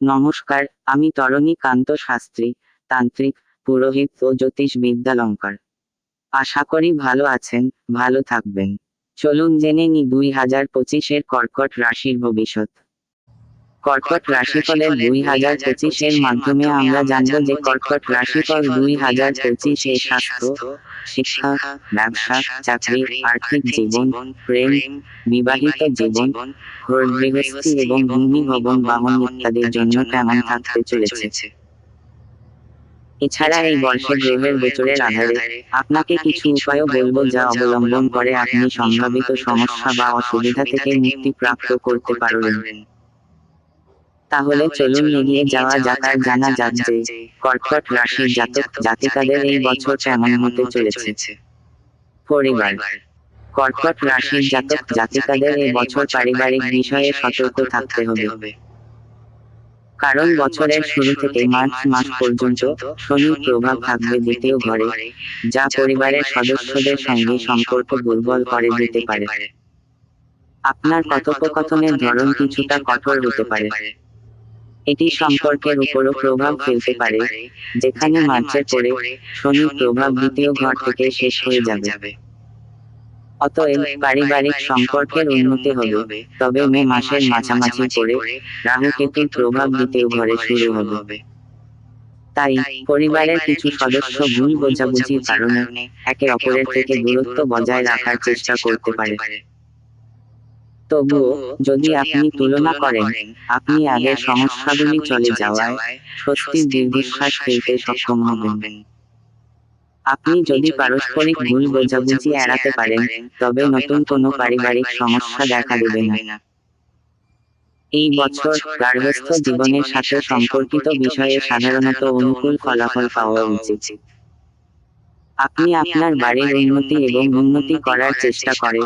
নমস্কার, আমি তরণী কান্ত শাস্ত্রী, তান্ত্রিক, পুরোহিত ও জ্যোতিষ বিদ্যালঙ্কার। আশা করি ভালো আছেন, ভালো থাকবেন। চলুন জেনে নি দুই হাজার পঁচিশের কর্কট রাশির ভবিষ্যৎ। কর্কট রাশিফলের দুই হাজার পঁচিশের মাধ্যমে আমরা জানব যে কর্কট রাশিফল দুই হাজার পঁচিশে স্বাস্থ্য শিক্ষা ব্যবসা চাকরি আর্থিক জীবন প্রেম বিবাহিত জীবন গৃহস্থী এবং ভূমি ভবন বাহন ইত্যাদির জন্য কেমন থাকতে চলেছে। এছাড়া এই বর্ষে গ্রহের গোচরের আধারে আপনাকে কিছু উপায়ও বলব যা অবলম্বন করে আপনি সম্ভাবিত সমস্যা বা অসুবিধা থেকে মুক্তি প্রাপ্ত করতে পারবেন। তাহলে চলুন এগিয়ে যাওয়া যাক আর জানা যাক যে কর্কট রাশির জাতক জাতিকাদের এই বছর কেমন হতে চলেছে? পরিবার। কর্কট রাশির জাতক জাতিকাদের এই বছর পারিবারিক বিষয়ে সতর্ক থাকতে হবে। কারণ বছরের শুরু থেকে মার্চ মাস পর্যন্ত শনির প্রভাব থাকবে দ্বিতীয় ঘরে যা পরিবারের সদস্যদের সঙ্গে সম্পর্ক দুর্বল করে দিতে পারে। আপনার কথোপকথনের ধরন কিছুটা কঠোর হতে পারে এটি সম্পর্কের উপরও প্রভাব ফেলতে পারে যেখানে মার্চের পরে শনির প্রভাব দ্বিতীয় ঘর থেকে শেষ হয়ে যাবে। অতএব পারিবারিক সম্পর্কের উন্নতি হবে। তবে মে মাসের মাঝামাঝি পরে রাহু কেতুর প্রভাব দ্বিতীয় ঘরে শুরু হবে। তাই পরিবারের কিছু সদস্য ভুল বোঝাবুঝির কারণে একে অপরের থেকে দূরত্ব বজায় রাখার চেষ্টা করতে পারে। তবুও যদি আপনি তুলনা করেন আপনি আগের সমস্যাগুলি চলে যাওয়ায় স্বস্তির দীর্ঘশ্বাস ফেলতে সক্ষম হবেন। আপনি যদি পারস্পরিক ভুল বোঝাবুঝি এড়াতে পারেন তবে নতুন কোনো পারিবারিক সমস্যা দেখা দেবে না। এই বছর গার্হস্থ্য জীবনের সাথে সম্পর্কিত বিষয়ে সাধারণত অনুকূল ফলাফল পাওয়া উচিত। আপনি আপনার বাড়ির উন্নতি এবং উন্নতি করার চেষ্টা করে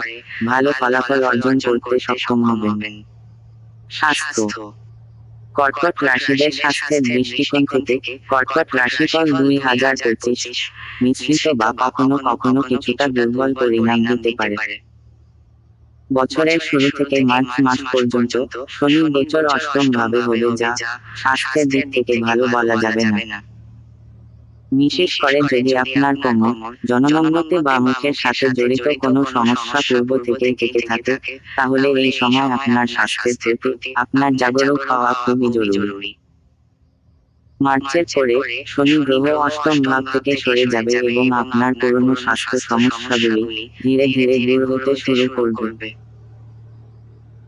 ভালো ফলাফল অর্জন করতে সক্ষম হবেন। স্বাস্থ্য। কর্কট রাশিদের স্বাস্থ্যের দৃষ্টিকোণ থেকে কর্কট রাশিফল দুই হাজার পঁচিশ মিশ্রিত বা কখনো কখনো কিছুটা দুর্বল পরিণাম দিতে পারে। বছরের শুরু থেকে মার্চ মাস পর্যন্ত শনি গোচর অষ্টম ভাবে হলে যা স্বাস্থ্যের দিক থেকে ভালো বলা যাবে না। বিশেষ করে যদি আপনার কোমর জননম্রতে বা মুখের সাথে জড়িত কোনো সমস্যা পূর্ব থেকে থেকে থাকে তাহলে এই সময় আপনার স্বাস্থ্যের প্রতি আপনার জাগরুক হওয়া খুবই জরুরি। মার্চের পরে শনি গ্রহ অষ্টম ভাব থেকে সরে যাবে এবং আপনার পুরনো স্বাস্থ্য সমস্যাগুলি ধীরে ধীরে দূর হতে শুরু করবে।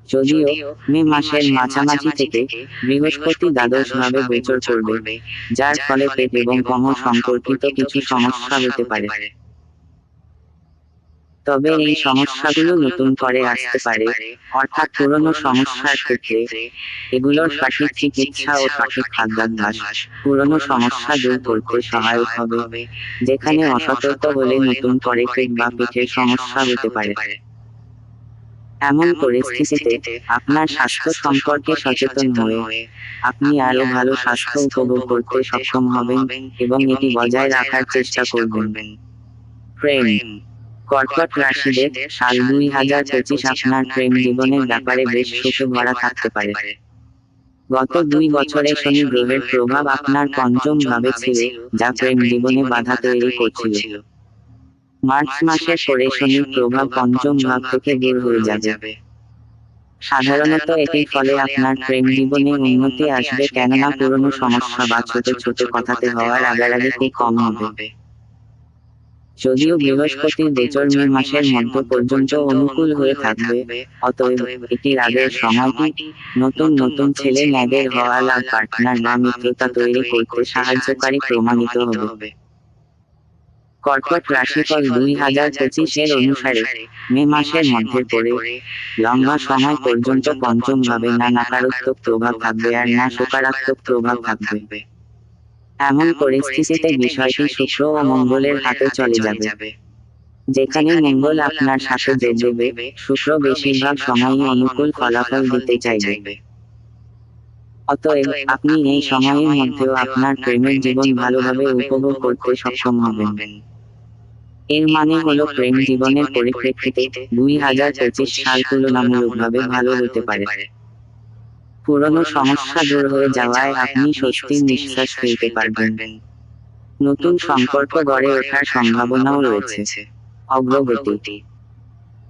যদিও মে মাসের মাঝামাঝি থেকে বৃহস্পতি দ্বাদশ ভাবে গোচর করবে যার ফলে পেট এবং কোমর সম্পর্কিত কিছু সমস্যা হতে পারে। তবে এই সমস্যাগুলো নতুন করে আসতে পারে অর্থাৎ পুরনো সমস্যার ক্ষেত্রে এগুলোর সঠিক চিকিৎসা ও সঠিক খাদ্যাভ্যাস। পুরনো সমস্যা দূর করতে সহায়ক হবে যেখানে অসতর্ক হলে নতুন করে পেট বা পেটের সমস্যা হতে পারে। এমন পরিস্থিতিতে আপনার স্বাস্থ্য সম্পর্কে সচেতন হয়ে আপনি আরও ভালো স্বাস্থ্য উপভোগ করতে সক্ষম হবেন এবং এটি বজায় রাখার চেষ্টা করবেন। প্রেম। কর্কট রাশিদের সাল দুই হাজার পঁচিশ আপনার প্রেম জীবনের ব্যাপারে বেশ সুখে ভরা থাকতে পারে। গত দুই বছরে শনি গ্রহের প্রভাব আপনার পঞ্চম ভাবে ছিল যা প্রেম জীবনে বাধা তৈরি করছিল। মার্চ মাসের পরে শনির প্রভাব পঞ্চম ভাব থেকে দূর হয়ে যাবে। সাধারণত এটির ফলে আপনার প্রেম জীবনে উন্নতি আসবে কেননা পুরনো সমস্যা বা ছোট ছোট কথাতে হওয়ার আগারাগি খুব কম হবে। যদিও বৃহস্পতি দেচর মে মাসের মধ্য পর্যন্ত অনুকূল হয়ে থাকবে। অতএব এটির আগের সময়টি নতুন নতুন ছেলে ম্যাগের হওয়া লাভ পার্টনার বা মিত্রতা তৈরি করতে সাহায্যকারী প্রমাণিত হবে। কর্কট রাশিফল দুই হাজার পঁচিশের অনুসারে মে মাসের মধ্যে পরে লম্বা সময় পর্যন্ত পঞ্চম ভাবে না নাকারাত্মক প্রভাব থাকবে আর না সকারাত্মক প্রভাব থাকবে। এমন পরিস্থিতিতে বিষয়টি শুক্র ও মঙ্গলের হাতে চলে যাবে। যেখানে মঙ্গল আপনার সাথে যোগ দেবে। শুক্র বেশিরভাগ সময়ই অনুকূল ফলাফল দিতে চাইবে। অতএব আপনি এই সময়ের মধ্যেও আপনার প্রেমের জীবন ভালোভাবে উপভোগ করতে সক্ষম হবেন। এর মানে হলো প্রেম জীবনের পরিপ্রেক্ষিতে দুই হাজার পঁচিশ সাল তুলনামূলকভাবে ভালো হতে পারে। পুরনো সমস্যা দূর হয়ে যাওয়ায় আপনি স্বস্তির নিঃশ্বাস ফেলতে পারবেন। নতুন সম্পর্ক গড়ে ওঠার সম্ভাবনাও রয়েছে। অগ্রগতি।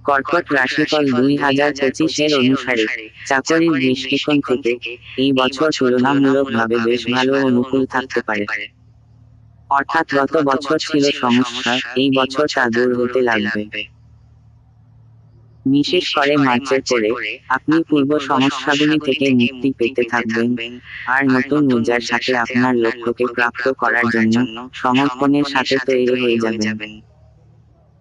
কর্কট রাশিফল দুই হাজার পঁচিশের অনুসারে চাকরির দৃষ্টিকোণ থেকে এই বছর তুলনামূলকভাবে বেশ ভালো অনুকূল থাকতে পারে। অর্থাৎ গত বছর ছিল সমস্যা এই বছর তা দূর হতে লাগবে। বিশেষ করে মার্চের পরে আপনি পূর্ব সমস্যাগুলি থেকে মুক্তি পেতে থাকবেন। আর নতুন ঊর্জার সাথে আপনার লক্ষ্যকে প্রাপ্ত করার জন্য সমর্পণের সাথে তৈরি হয়ে যাবেন।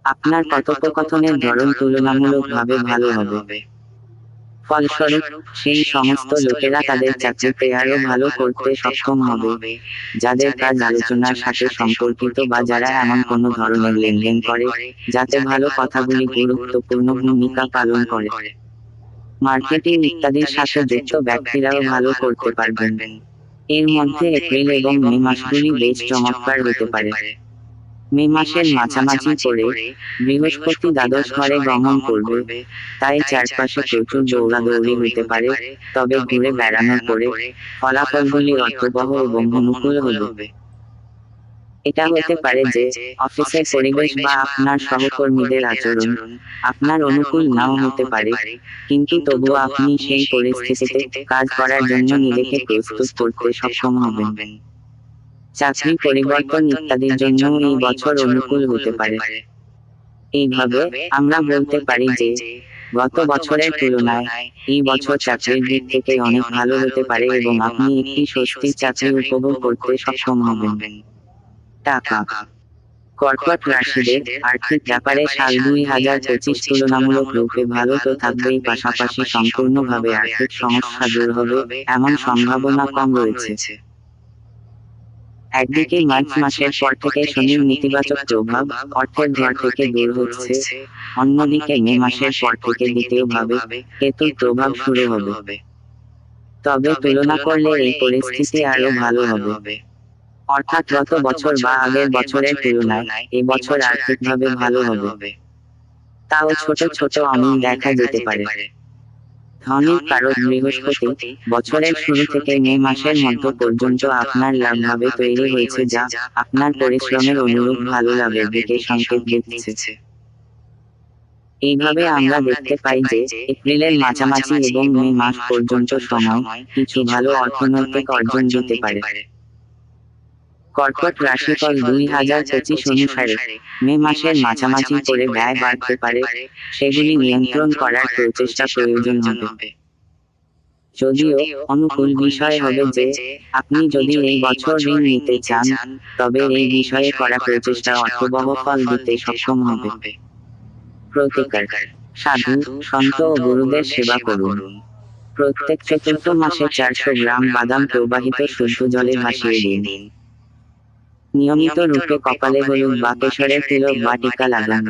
আপনার কথোপকথনের ধরন তুলনামূলকভাবে ভালো হবে। ফলস্বরূপ সেই সমস্ত লোকেরা তাদের চাকরিতে আরও ভালো করতে সক্ষম হবে যাদের কাজ আলোচনার সাথে সম্পর্কিত বা যারা এমন কোনো ধরনের লেনদেন করে যাতে ভালো কথাগুলি গুরুত্বপূর্ণ ভূমিকা পালন করে। মার্কেটিং ইত্যাদির সাথে যুক্ত ব্যক্তিরাও ভালো করতে পারবেন। এর মধ্যে এপ্রিল এবং মে মাসগুলি বেশ চমৎকার হতে পারে। মে মাসের মাঝামাঝি করে বৃহস্পতি দ্বাদশ ঘরে গমন করবে। তাই চারপাশে প্রচুর দৌড়াদৌড়ি হতে পারে। তবে ঘুরে বেড়ানোর পরে ফলাফলগুলি অর্থবহ এবং অনুকূল হবে। এটা হতে পারে যে অফিসের পরিবেশ বা আপনার সহকর্মীদের আচরণ আপনার অনুকূল নাও হতে পারে। কিন্তু তবুও আপনি সেই পরিস্থিতিতে কাজ করার জন্য নিজেকে প্রস্তুত করতে সক্ষম হবেন। চাকরি পরিবর্তন ইত্যাদির জন্য এই বছর অনুকূল হতে পারে। এইভাবে আমরা বলতে পারি যে গত বছরের তুলনায় এই বছর চাকরির দিক থেকে অনেক ভালো হতে পারে এবং আপনি একটি স্বস্তির চাকরি উপভোগ করতে সক্ষম হবেন। টাকা কর্কট রাশিদের আর্থিক ব্যাপারে সাল দুই হাজার পঁচিশ তুলনামূলক রূপে ভালো তো থাকবেই পাশাপাশি সম্পূর্ণভাবে আর্থিক সমস্যা দূর হবে এমন সম্ভাবনা কম রয়েছে। একদিকে মার্চ মাসের পর থেকে শনির নেতিবাচক প্রভাব অর্থের ঘর থেকে দূর হচ্ছে। অন্যদিকে মে মাসের পর থেকে দ্বিতীয়ভাবে কেতুর প্রভাব শুরু হবে। তবে তুলনা করলে এই পরিস্থিতি আরও ভালো হবে। অর্থাৎ গত বছর বা আগের বছরের তুলনায় এই বছর আর্থিকভাবে ভালো হবে। তাও ছোট ছোট অমিল দেখা যেতে পারে। ধনের কারক বৃহস্পতি, বছরের শুরু থেকে মে মাসের মধ্য পর্যন্ত আপনার লাভভাবে তৈরি হয়েছে যা আপনার পরিশ্রমের অনুরূপ ভালো লাভের দিকে সংকেত দিচ্ছে। এইভাবে আমরা দেখতে পাই যে এপ্রিলের মাঝামাঝি এবং মে মাস পর্যন্ত সময় কিছু ভালো অর্থনৈতিক অর্জন দিতে পারে। কর্কট রাশিফল দুই হাজার পঁচিশ অনুসারে মে মাসের মাঝামাঝি করে ব্যয় বাড়তে পারে, সেগুলি নিয়ন্ত্রণ করার প্রচেষ্টা প্রয়োজন হবে। যদিও অনুকূল বিষয় হবে যে, আপনি যদি এই বছর ঋণ নিতে চান, তবে এই বিষয়ে করা প্রচেষ্টা অর্থবহ ফল দিতে সক্ষম হবে। প্রতিকার, সাধু, সন্ত ও গুরুদের সেবা করুন। প্রত্যেক চতুর্থ মাসে চারশো গ্রাম বাদাম প্রবাহিত শুদ্ধ জলে ভাসিয়ে দিয়ে দিন। নিয়মিত রূপে কপালে হলুদ বা কেশরের তিলক বা টিকা লাগান